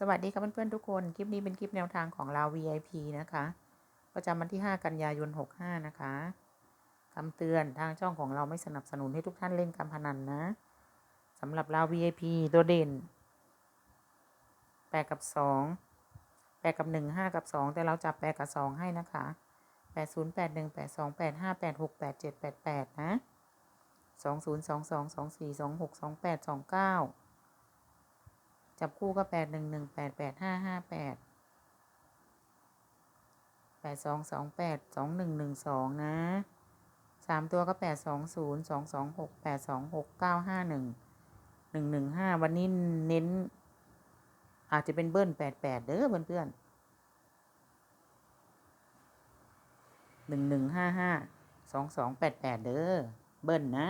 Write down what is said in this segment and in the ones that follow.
สวัสดีครับเพื่อนๆทุกคน คลิปนี้เป็นคลิปแนวทางของเรา VIP นะคะ ประจำวันที่ 5 กันยายน 65 นะคะคำเตือนทางช่องของเราไม่สนับสนุนให้ทุกท่านเล่นการพนันนะสำหรับเรา VIP ตัวเด่น 8 กับ 2 8 กับ 1 5 กับ 2 แต่เราจับ 8 กับ 2 ให้นะคะ 80 81 82 85 86 87 88 นะ 20 22 24 26 28 29 จับคู่ก็แปดหนึ่งหนึ่งแปดแปดห้าห้าแปดแปดสองสองแปดสองหนึ่งหนึ่งสองนะสามตัวก็แปดสองศูนย์สองสองหกแปดสองหกเก้าห้าหนึ่งหนึ่งหนึ่งห้าวันนี้เน้น อาจจะเป็นเบิ้ลแปดแปดเด้อเพื่อนเพื่อนหนึ่งหนึ่งห้าห้าสองสองแปดแปดเด้อเบิ้ลนะ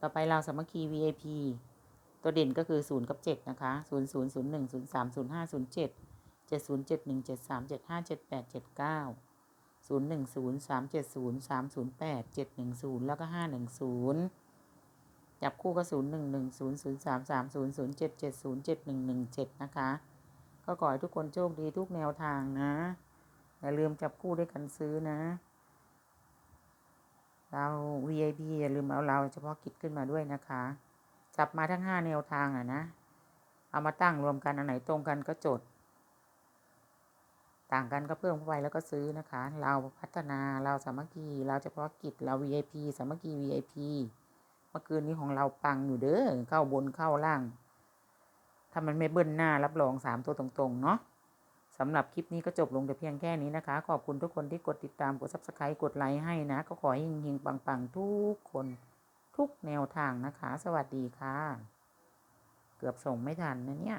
ต่อไปเราสามัคคี VIP ตัวเด่นก็คือ 0 กับ 7 นะคะ 0 0 0 1 0 3 0 5 0 7 7 0 7 1 7 3 7 5 7 8 7 9 0 1 0 3 7 0 3 0 8 7 1 0 แล้วก็ 5 1 0 จับคู่ก็ 0 1 1 0 0 3 3 0 0 7 7 0 7 1 1 7 นะคะ ก็ขอให้ทุกคนโชคดีทุกแนวทางนะ อย่าลืมจับคู่ด้วยกันซื้อนะ เรา VIP อย่าลืมเอาเราเฉพาะกิจขึ้นมาด้วยนะคะ จับมาทั้งห้าแนวทางอะนะ เอามาตั้งรวมกัน อันไหนตรงกันก็จด ต่างกันก็เพิ่มเข้าไปแล้วก็ซื้อนะคะ เราพัฒนาเราสามัคคีเราเฉพาะกิจเรา VIP สามัคคี VIP เมื่อคืนนี้ของเราปังอยู่เด้อเข้าบนเข้าล่างถ้ามันไม่เบิ้ลหน้ารับรองสามตัวตรงๆ เนาะสำหรับคลิปนี้ก็จบลงแต่เพียงแค่นี้นะคะ ขอบคุณทุกคนที่กดติดตามกด subscribe กดไลค์ให้นะ ก็ขอให้เฮงๆปังๆ ทุกคน ทุกแนวทางนะคะ สวัสดีค่ะ เกือบส่งไม่ทันนะเนี่ย